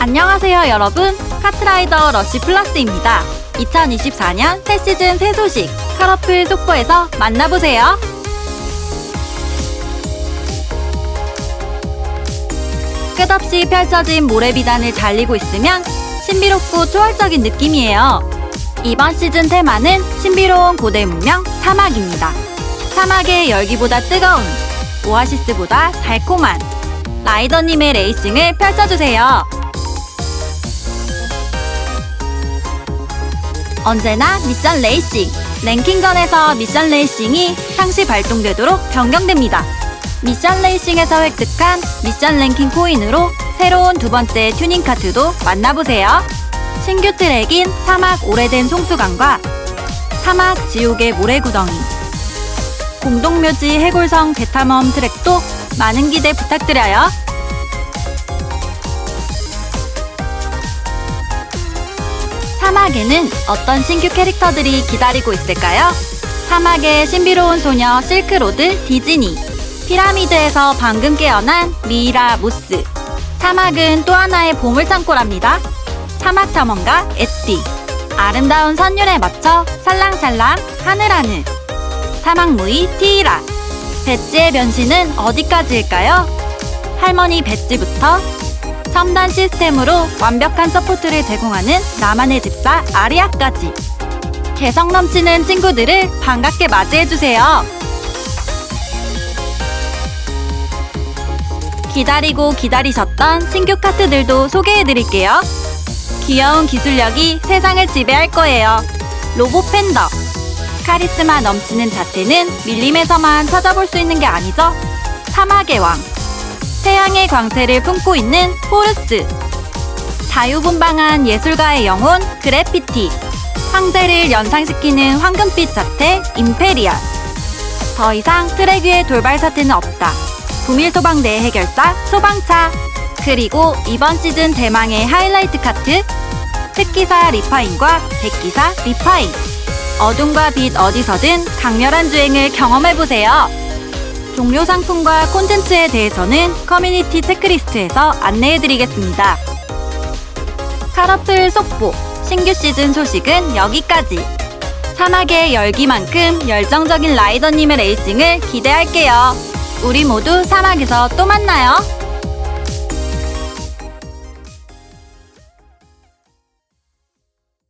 안녕하세요 여러분. 카트라이더 러쉬 플러스입니다. 2024년 새 시즌 새 소식. 카러플 속보에서 만나보세요. 끝없이 펼쳐진 모래비단을 달리고 있으면 신비롭고 초월적인 느낌이에요. 이번 시즌 테마는 신비로운 고대 문명 사막입니다. 사막의 열기보다 뜨거운 오아시스보다 달콤한 라이더님의 레이싱을 펼쳐주세요. 언제나 미션 레이싱, 랭킹전에서 미션 레이싱이 상시 발동되도록 변경됩니다. 미션 레이싱에서 획득한 미션 랭킹 코인으로 새로운 두 번째 튜닝 카트도 만나보세요. 신규 트랙인 사막 오래된 송수강과 사막 지옥의 모래구덩이, 공동묘지 해골성 대탐험 트랙도 많은 기대 부탁드려요. 사막에는 어떤 신규 캐릭터들이 기다리고 있을까요? 사막의 신비로운 소녀 실크로드 디즈니, 피라미드에서 방금 깨어난 미이라 모스, 사막은 또 하나의 보물창고랍니다. 사막 탐험가 에띠, 아름다운 선율에 맞춰 살랑살랑 하늘하늘, 사막무이 티이라, 배지의 변신은 어디까지일까요? 할머니 배지부터 첨단 시스템으로 완벽한 서포트를 제공하는 나만의 집사 아리아까지 개성 넘치는 친구들을 반갑게 맞이해주세요. 기다리고 기다리셨던 신규 카트들도 소개해드릴게요. 귀여운 기술력이 세상을 지배할 거예요. 로봇 팬더. 카리스마 넘치는 자태는 밀림에서만 찾아볼 수 있는 게 아니죠? 사막의 왕. 태양의 광채를 품고 있는 포르스. 자유분방한 예술가의 영혼 그래피티. 황제를 연상시키는 황금빛 자태 임페리얼. 더 이상 트랙 위에 돌발 사태는 없다. 부밀 소방 내 해결사 소방차. 그리고 이번 시즌 대망의 하이라이트 카트 특기사 리파인과 백기사 리파인. 어둠과 빛 어디서든 강렬한 주행을 경험해보세요. 종료 상품과 콘텐츠에 대해서는 커뮤니티 체크리스트에서 안내해드리겠습니다. 카러플 속보 신규 시즌 소식은 여기까지. 사막의 열기만큼 열정적인 라이더님의 레이싱을 기대할게요. 우리 모두 사막에서 또 만나요.